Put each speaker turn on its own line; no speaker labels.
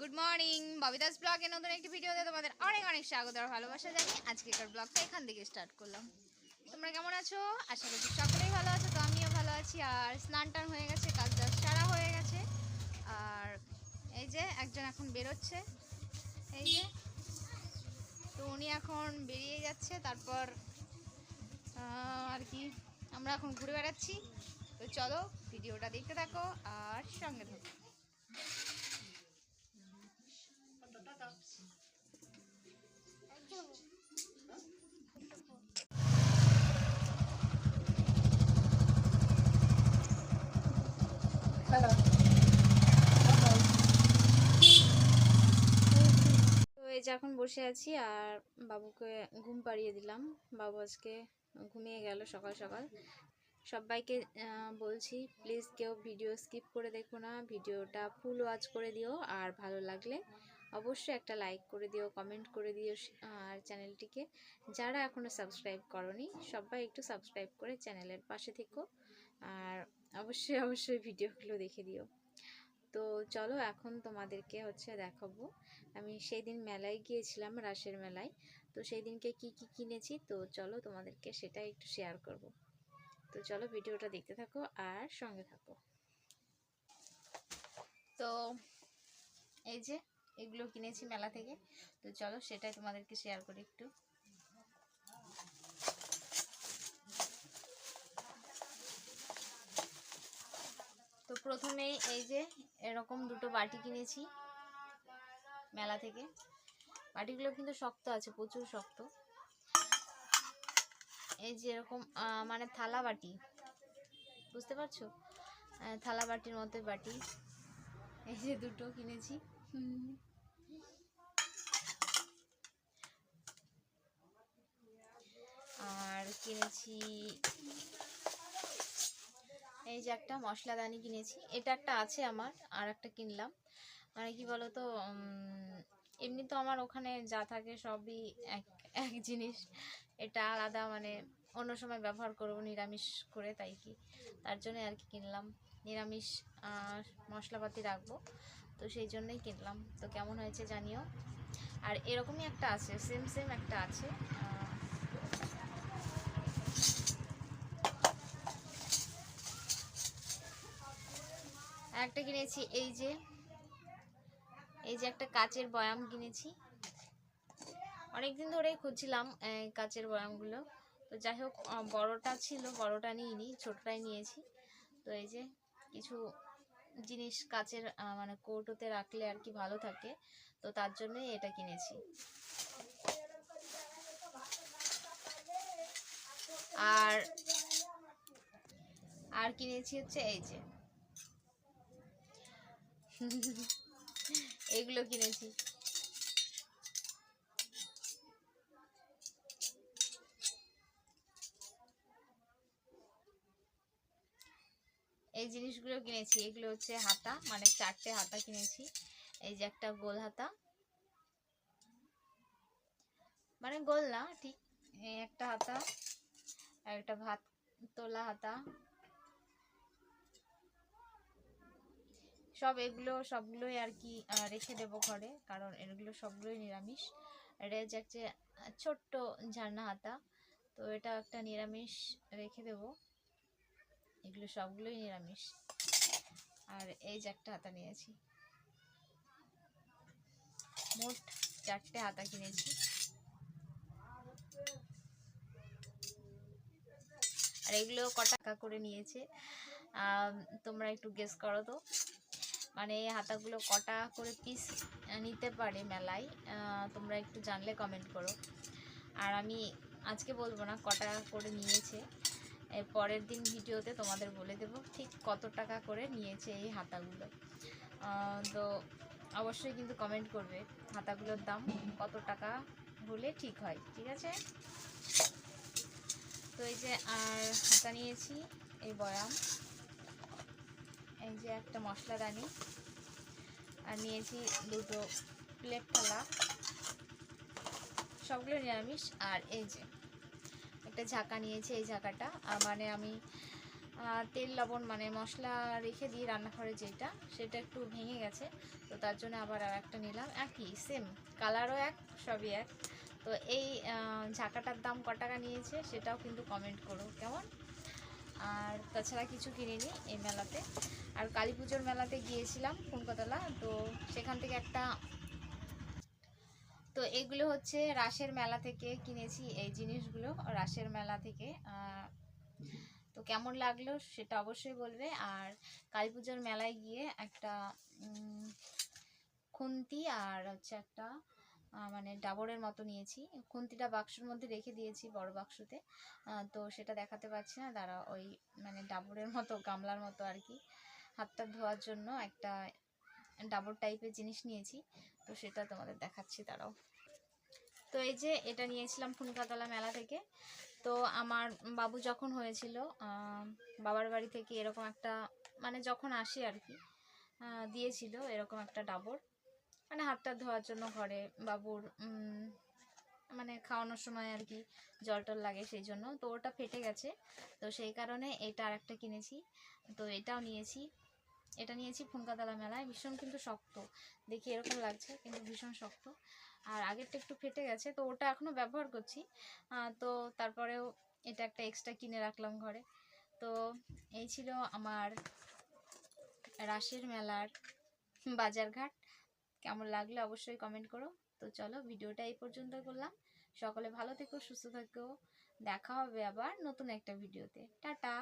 Good morning ববিদাস ব্লগে নতুন একটি ভিডিওতে তোমাদের অনেক অনেক স্বাগত আর ভালোবাসা জানি আজকেকার ব্লগটা এখান থেকে স্টার্ট করলাম। তোমরা কেমন আছো? আশা করছি সকলেই ভালো আছো, তো আমিও ভালো আছি। আর স্নান টান হয়ে গেছে, কাজ সারা হয়ে গেছে। আর এই যে একজন এখন বেরোচ্ছে, এই যে। তো উনি এখন বেরিয়ে যাচ্ছে, তারপর আর কি, আমরা এখন ঘুরে বেড়াচ্ছি। তো চলো, ভিডিওটা দেখতে থাকো আর সঙ্গে থাকো। যে এখন বসে আছি আর বাবুকে ঘুম পাড়িয়ে দিলাম। বাবু আজকে ঘুমিয়ে গেল সকাল সকাল। সবাইকে বলছি প্লিজ কেউ ভিডিও স্কিপ করে দেখো না। ভিডিওটা ফুল ওয়াচ করে দিও। আর ভালো লাগলে অবশ্যই একটা লাইক করে দিও কমেন্ট করে দিও আর চ্যানেলটিকে যারা এখনও সাবস্ক্রাইব করনি, সবাই একটু সাবস্ক্রাইব করে চ্যানেলের পাশে থেকো। আর অবশ্যই অবশ্যই ভিডিওগুলো দেখে দিও। তো চলো এখন তোমাদেরকে হচ্ছে দেখাবো। আমি সেই দিন মেলায় গিয়েছিলাম, রাসের মেলায়। তো সেই দিনকে কি কি কিনেছি? তো চলো তোমাদেরকে সেটা একটু শেয়ার করব। তো চলো ভিডিওটা দেখতে থাকো আর সঙ্গে থাকো। তো এই যে এগুলো কিনেছি মেলা থেকে। তো চলো সেটাই তোমাদেরকে শেয়ার করি একটু। তো প্রথমেই এই যে এরকম দুটো বাটি কিনেছি মেলা থেকে। বাটিগুলো কিন্তু শক্ত আছে, প্রচুর শক্ত। এই যে এরকম মানে থালা বাটি। বুঝতে পারছ? থালা বাটির মতো বাটি। এই যে দুটো কিনেছি। আর কিনেছি এই যে একটা মশলাদানি কিনেছি, এটা একটা আছে আমার, আর একটা কিনলাম। মানে কি বলতো এমনি তো আমার ওখানে যা থাকে সবই এক এক জিনিস। এটা আলাদা মানে অন্য সময় ব্যবহার করব, নিরামিষ করে তাই কি। তার জন্য আর কি কিনলাম। নিরামিষ মশলাপাতি রাখব, তো সেই জন্যই কিনলাম। তো কেমন হয়েছে জানিও। আর এরকমই একটা আছে সেম সেম একটা আছে একটা কিনেছি, এই যে এই যে একটা কাচের বয়াম কিনেছি। অনেকদিন ধরেই খুঁজছিলাম কাচের বয়ামগুলো। তো যাই হোক বড়টা ছিল, বড়টা নিইনি, ছোটটাই নিয়েছি। তো এই যে, কিছু জিনিস কাচের মানে কৌটোতে রাখলে আর কি ভালো থাকে। তো তার জন্যই এটা কিনেছি। আর আর কিনেছি হচ্ছে এই যে। এগুলো কিনেছি। এই জিনিসগুলো কিনেছি। এগুলো হচ্ছে হাতা মানে চারটে হাতা কিনেছি। এই যে একটা গোল হাতা। মানে গোল না, ঠিক। একটা হাতা একটা ভাত তোলা হাতা। সব এগুলো সবগুলোই আর কি রেখে দেবো ঘরে, কারণ এগুলো সবগুলোই নিরামিষ। এটা হচ্ছে একটা ছোট্ট ঝান্না হাতা তো এটা একটা নিরামিষ রেখে দেবো। এগুলো সবগুলোই নিরামিষ। আর এই যে একটা হাতা নিয়েছি। মোট চারটে হাতা কিনেছি। আর এগুলো ক টাকা করে নিয়েছে? তোমরা একটু গেস করো তো। মানে এই হাতাগুলো কটা করে পিস নিতে পারে মেলায় তোমরা একটু জানলে কমেন্ট করো। আর আমি আজকে বলব না, কটা করে নিয়েছে। এর পরের দিন ভিডিওতে তোমাদের বলে দেব ঠিক কত টাকা করে নিয়েছে এই হাতাগুলো। তো অবশ্যই কিন্তু কমেন্ট করবে হাতাগুলোর দাম, কত টাকা হলে ঠিক হয়, ঠিক আছে? তো এই যে আর হাতা নিয়েছি, এই বয়াম। এই যে একটা মশলাদানি আর নিয়েছি দুটো প্লেট থালা। সবগুলো নিরামিষ। আর এই যে একটা ঝাঁকা নিয়েছি এই ঝাঁকাটা। আহ, মানে আমি তেল লবণ মানে মশলা রেখে দিই রান্নাঘরে যেটা সেটা একটু ভেঙে গেছে। তো তার জন্য আবার আর একটা নিলাম। একই সেম কালারও এক সবই এক। তো এই ঝাঁকাটার দাম ক টাকা নিয়েছে সেটাও কিন্তু কমেন্ট করো। কেমন? আর তাছাড়া কিছু কিনিনি এই মেলাতে। আর কালী পুজোর মেলাতে গিয়েছিলাম ফুনকতলা তো সেখান থেকে একটা তো এগুলো হচ্ছে রাসের মেলা থেকে কিনেছি এই জিনিসগুলো, রাসের মেলা থেকে। তো কেমন লাগল সেটা অবশ্যই বলবে। আর কালী পুজোর মেলায় গিয়ে একটা খুন্তি আর হচ্ছে একটা মানে ডাবরের মতো নিয়েছি। খুন্তিটা বাক্সের মধ্যে রেখে দিয়েছি বড় বাক্সতে। তো সেটা দেখাতে পারছি না। দাঁড়া, ওই মানে ডাবরের মতো, গামলার মতো আর কি। হাতটা ধোয়ার জন্য একটা ডাবর টাইপের জিনিস নিয়েছি। তো সেটা তোমাদের দেখাচ্ছি, দাঁড়াও। তো এই যে এটা নিয়েছিলাম ফুনকাতলা মেলা থেকে। তো আমার বাবু যখন হয়েছিল বাবার বাড়ি থেকে এরকম একটা মানে যখন আসে আর কি দিয়েছিল এরকম একটা ডাবর। মানে হাতটা ধোয়ার জন্য ঘরে বাবুর মানে খাওয়ানোর সময় আর কি জল টল লাগে সেই জন্য। তো ওটা ফেটে গেছে। তো সেই কারণে এটা আর একটা কিনেছি। তো এটাও নিয়েছি। এটা নিয়েছি ফুনকাতলা মেলায়। ভীষণ কিন্তু শক্ত। দেখি এরকম লাগছে, কিন্তু ভীষণ শক্ত। আর আগেরটা একটু ফেটে গেছে। তো ওটা এখনও ব্যবহার করছি। তো তারপরেও এটা একটা এক্সট্রা কিনে রাখলাম ঘরে। তো এই ছিল আমার রাসের মেলার বাজারঘাট। কেমন লাগল অবশ্যই কমেন্ট করো। তো চলো ভিডিওটা এই পর্যন্ত করলাম। সকলে ভালো থেকো, সুস্থ থেকো। দেখা হবে আবার নতুন একটা ভিডিওতে। টাটা!